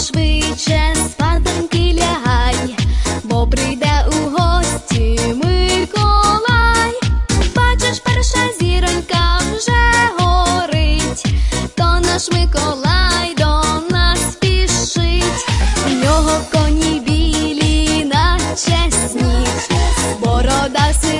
швидше спаденки лягай, бо прийде у гості Миколай. Бачиш, перша зіронька вже горить, то наш Миколай до нас спішить. У нього коні білі, наче сніг, борода сила.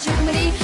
Germany.